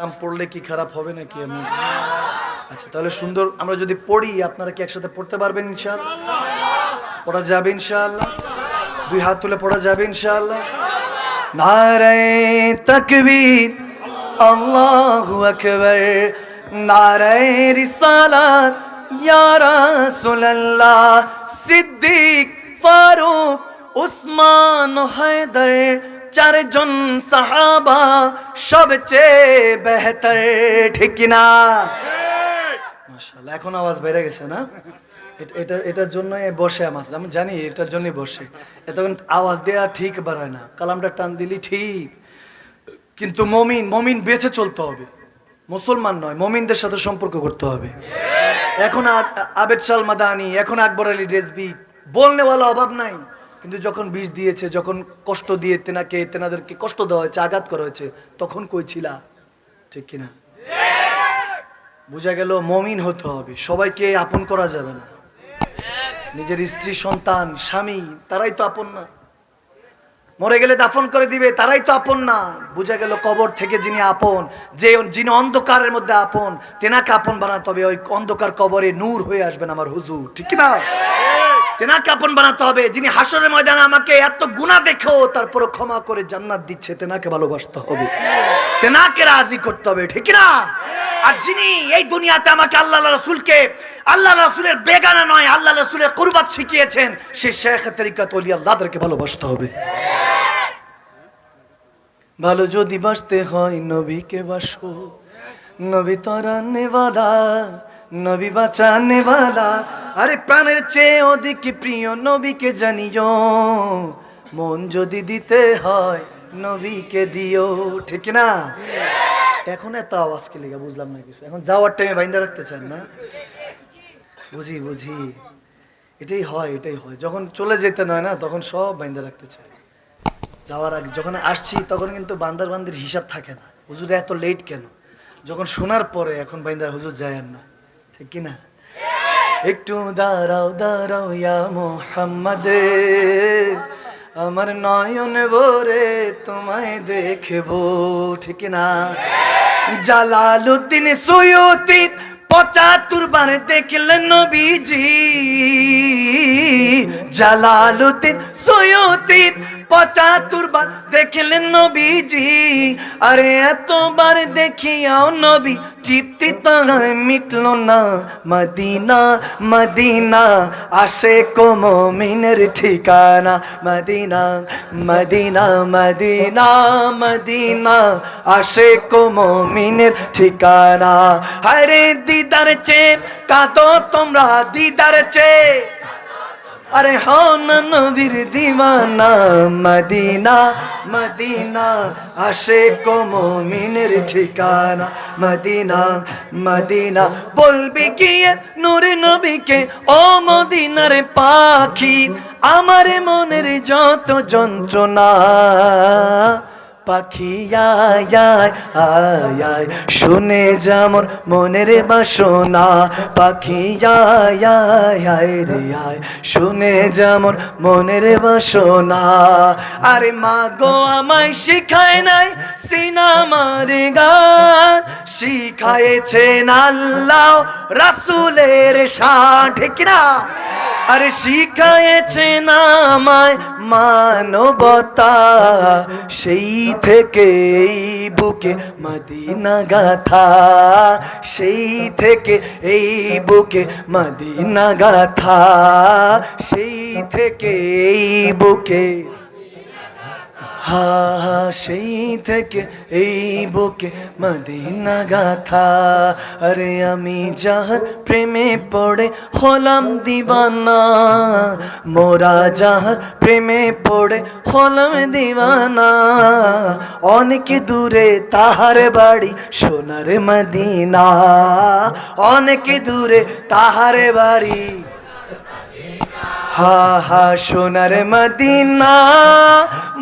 নাম পড়লে কি খারাপ হবে নাকি আমি? আচ্ছা তাহলে সুন্দর, আমরা যদি পড়ি, আপনারা কি একসাথে পড়তে পারবেন ইনশাআল্লাহ? পড়া যাবে ইনশাআল্লাহ। দুই হাত তুলে পড়া যাবে ইনশাআল্লাহ। নারায়ে তাকবীর, আল্লাহু আকবার। নারায়ে রিসালাত, ইয়া সিদ্দিক ফারুক, উসমান হায়দার। চারজন সাহাবা সবচেয়ে বেহতর, ঠিক না? মাশাআল্লাহ, এখন আওয়াজ বেড়ে গেছে না? এটা এটার জন্য বসে আমার, আমি জানি এটার জন্যই বসে। এতক্ষণ আওয়াজ দেওয়া ঠিক বাড়ায় না, কালামটা টান দিলি ঠিক। কিন্তু মমিন মমিন বেঁচে চলতে হবে। মুসলমান নয়, মমিনদের সাথে সম্পর্ক করতে হবে। এখন আবেদ শাল মাদানি এখন আকবর আলী রেজবি, বলনেওয়ালা অভাব নাই। কিন্তু যখন বিষ দিয়েছে, যখন কষ্ট দিয়ে তেনাকে, তেনাদেরকে কষ্ট দেওয়া হয়েছে আঘাত করা হয়েছে তখন কই ছিলা? ঠিক কিনা? বোঝা গেল মমিন হতে হবে, সবাইকে আপন করা যাবে না। নিজের স্ত্রী, সন্তান, স্বামী, তারাই তো আপন না। মরে গেলে দাফন করে দিবে, তারাই তো আপন না। বোঝা গেল কবর থেকে যিনি আপন, যে যিনি অন্ধকারের মধ্যে আপন, তেনাকে আপন বানাতে হবে, ওই অন্ধকার কবরে নূর হয়ে আসবেন আমার হুজুর, ঠিক না তেনাকে আপন বানাতে হবে। যিনি হাসরের ময়দানে আমাকে এত গুণা দেখেও তারপর ক্ষমা করে জান্নাত দিচ্ছে, তেনাকে ভালোবাসতে হবে। তেনাকে রাজি করতে হবে, ঠিক না? আর যিনি এই দুনিয়াতে আমাকে আল্লাহ রসুলকে, আল্লাহ রসুলের বেগানা নয়, আল্লাহ রসুলের কুরবাত শিখিয়েছেন, সে শেখ তরিকাত অলি আল্লাহদেরকে ভালোবাসতে হবে। ভালো যদি বাসতে হয় নবীকে বাসো, নবী তরানেওয়ালা নবী বাঁচানেওয়ালা আরে প্রাণের চেয়ে অধিক প্রিয় নবীকে জানিও। মন যদি দিতে হয়, নবীকে দিও। ঠিক না এখন এত আওয়াজ কে লেগে, বুঝলাম না কিছু। এখন যাওয়ার টাইমে বাইন্দা রাখতে চান না? বুঝি বুঝি। এটাই হয় এটাই হয়। যখন চলে যেতে নয় না, তখন সব বাইন্দা রাখতে চায়। যাওয়ার আগে, যখন আসছি, তখন কিন্তু বান্দার বান্দির হিসাব থাকে না। হুজুর এত লেট কেন? যখন শোনার পরে এখন বাইন্দার হুজুর যায় না। ঠিক কি না একটু দাঁড়াও দাঁড়াও ইয়া মোহাম্মদ। আমার নয়ন ভরে তোমায় দেখব, ঠিক না জালালুদ্দিন সুয়ুতি পঁচাত্তর বার দেখলেন নবীজি। জালালুদ্দিন সুয়ুতি পঁচাত্তর বার দেখলেন নবীজি। আরে এতবার দেখিয়াও নবী তৃপ্তি তাহার মিটল না। মদিনা মদিনা আসে কোমিনের ঠিকানা। মদিনা মদিনা মদিনা মদিনা আসে কোমিনের ঠিকানা। হরে দিদার চে কাতো তোমরা দিদার চে আরে হন নবীর দিওয়ানা, মদিনা মদিনা আসে কোমিনের ঠিকানা, মদিনা মদিনা। বলবি গিয়ে নূরে নবীকে? ও মদিনার পাখি, আমার মনের যত যন্ত্রণা। পাখি আয় আয় আয় শুনে যেমন মনের বাসনা। পাখি আয় আয় আয় রে, আয়। শুনে যেমন মনের বাসনা। আরে মা গো, আমায় শিখায় নাই সিনামার গান। শিখায়েছেন আল্লাহ রাসুলের শান, ঠিক আরে শিখায়েছেন আমায় মানবতা, সেই থেকেই বুকে মদিনা গাথা, সেই থেকে এই বুকে মদিনা গাথা, সেই থেকে এই বুকে হা হা সেই থেকে এই বুকে মদিনা গাথা। আরে আমি যাহার প্রেমে পড়ে হলাম দিবানা মোরা যাহার প্রেমে পড়ে হলাম দিবানা অনেক দূরে তাহার বাড়ি সোনার মদিনা, অনেক দূরে তাহার বাড়ি হা হা সোনার মদিনা,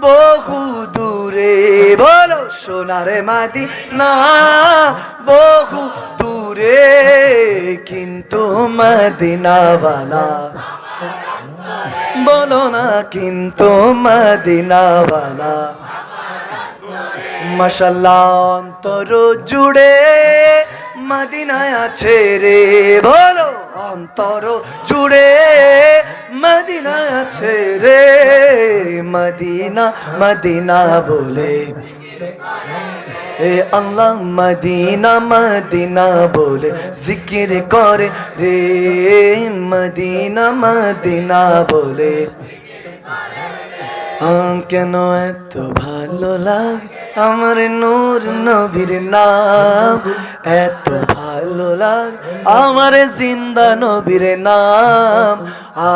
বহু দূরে, বলো সোনার মদিনা, বহু দূরে, কিন্তু মদিনাওয়ালা। বলো না, কিন্তু মদিনাওয়ালা। মাশাল্লাহ, অন্তর জুড়ে মদিনায় আছে রে, বলো। অন্তর জুড়ে মদিনায় আছে রে, মদিনা মদিনা বলে। এ আল্লাহ মদিনা মদিনা বলে। জিকির করে রে, মদিনা মদিনা বলে। কেন এত ভালো লাগে আমার নূর নবীর নাম? এত ভালো লাগে আমার জিন্দা নবীর নাম।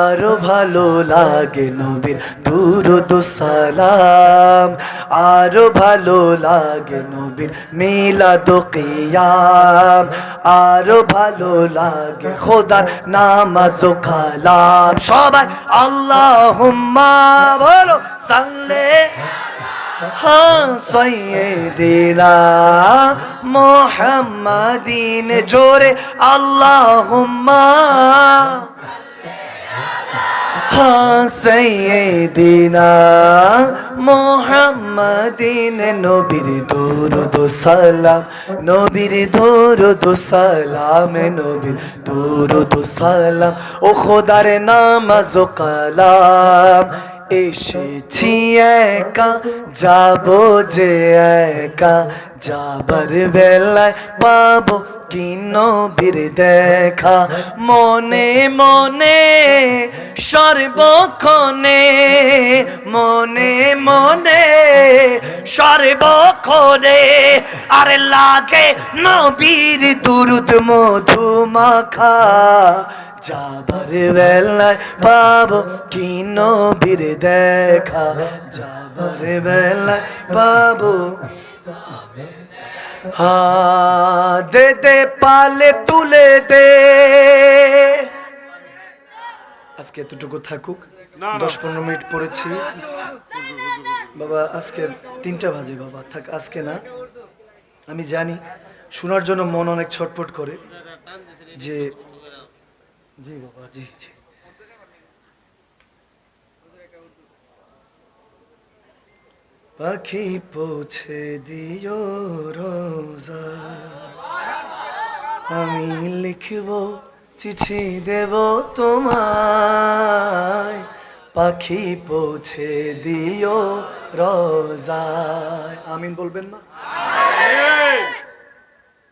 আরও ভালো লাগে নবীর দুরুদ সালাম। আরও ভালো লাগে নবীর মিলাদ কিয়াম। আরও ভালো লাগে খোদার নামাজ কালাম। সবাই আল্লাহুম্মা বলো, সাল্লে হ্যাঁ সৈয়দিনা মোহাম্মদিন জোরে আল্লাহুম্মা হ্যাঁ সৈয়দিনা মোহাম্মদিন নবীর দরুদ সালাম নবীর দরুদ সালাম নবীর দরুদ সালাম ও খোদার নামাজ কালাম এসেছি একা, যাব যে একা, যাবার বেলায় পাবো কি নবীর দেখা। মনে মনে, সর্বক্ষণে, মনে মনে, সর্বক্ষণে, আর লাগে নবীর দুরুদ মধু মাখা যাবার বেলায় পাবো কি নবীর দেখা? যাবার বেলায় পাবো। হা দে দে পালে তুলে দে। আজকে এতটুকু থাকুক। দশ পনেরো মিনিট পড়েছি। বাবা আজকে তিনটা বাজে বাবা। থাক আজকে না। আমি জানি শোনার জন্য মন অনেক ছটফট করে যে জি বাবা, জি জি। পাখি পৌঁছে দিও রোজা। আমি লিখব, চিঠি দেব তোমায়। পাখি পৌঁছে দিও রোজায়। আমিন বলবেন না?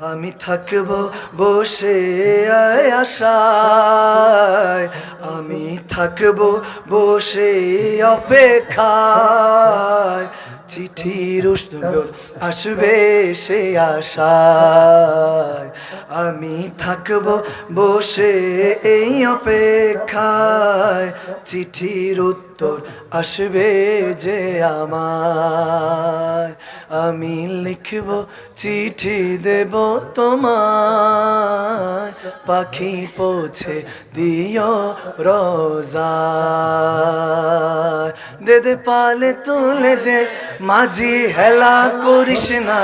আমি থাকব বসে আশায়। আমি থাকব বসে অপেক্ষায়। চিঠির উষ্ণগর আসবে সে আশায়। আমি থাকব বসে এই অপেক্ষায়। চিঠির উত্তর আসবে যে আমার আমি লিখব, চিঠি দেব তোমায়। পাখি পৌঁছে দিও রোজা দে দে পালে তুলে দে, মাঝি হেলা করিস না।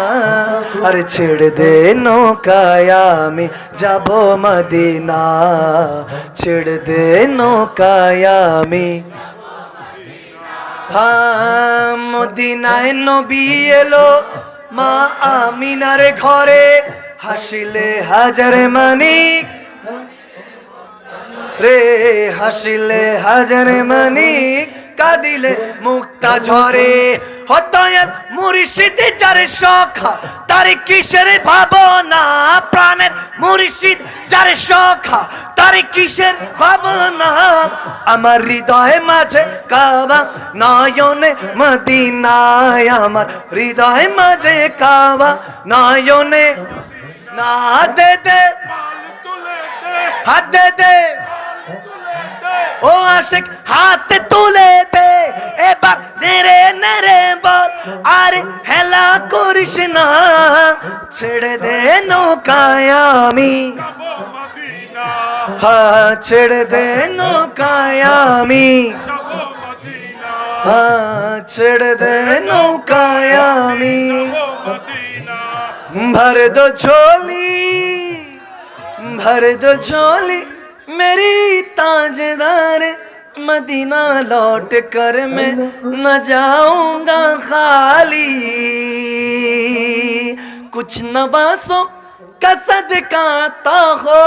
আরে ছেড়ে দে নৌকায়, আমি যাব মদিনা ছেড়ে দে নৌকায়, আমি মদিনায় নবী এলো। মা আমিনার ঘরে হাসিলে হাজার মানিক। রে হাসিলে হাজার মানিক। কাঁদিলে মুক্তা ঝরে হতয়াল মুর্শিদ যার সখা তার কিসের ভাবনা প্রাণের যার তার কিসের ভাবনা আমার হৃদয় মাঝে কাবা নয়নে মদিনায় আমার মাঝে কাবা নয়নে না দে দে হাত দে দে ও আশিক হাত আর হেলা করিস না, ছেড়ে দে নৌকায় আমি। হা ছেড়ে দে নৌকায় আমি। হা ছেড়ে দে নৌকায় আমি। ভর দো ঝোলি, ভর দো ঝোলি, মেরি তাজদার। मदीना लौट कर मैं न जाऊँगा खाली। कुछ नवासों का सदकाता हो।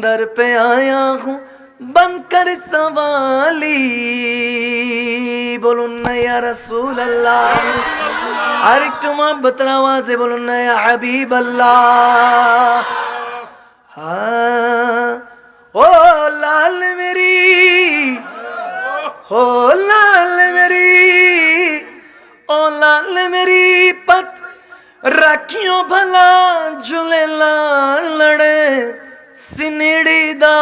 दर पे आया हूँ बनकर सवाली। बोलो, नया रसूल अल्लाह अरे तुम आप बतरावा से बोलो, नया हबीब अल्लाह हाँ। ਓ ਲਾਲ ਮੇਰੀ ਹੋ ਲਾਲ ਮੇਰੀ, ਓ ਲਾਲ ਮੇਰੀ ਪਤ ਰਾਖਿਓ ਭਲਾ ਜੁਲੇ ਲਾਲ ਲੜੇ, ਸਿਨੜੀ ਦਾ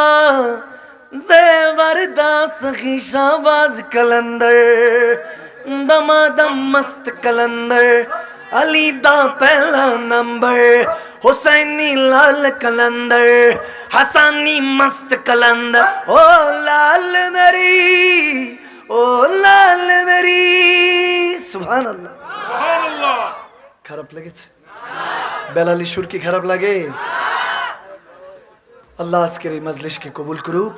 ਜ਼ੇਵਰ ਦਾ ਸਖੀ ਸ਼ਾਬਾਜ਼ ਕਲੰਦਰ, ਦਮਾ ਦਮ ਮਸਤ ਕਲੰਦਰ ਅਲੀ ਦਾ ਪਹਿਲਾ ਨੰਬਰ ਹੁਸੈਨੀ ਲਾਲ ਕਲੰਦਰ ਹਸਾਨੀ ਮਸਤ ਕਲੰਦਰ ਓ ਲਾਲ ਮੇਰੀ ও লাল মেরি সুবহান আল্লাহ সুবহানাল্লাহ খারাপ লেগেছে বেলালি সুর কি খারাপ লাগে আল্লাহ আজকের এই মজলিশকে কবুল করুক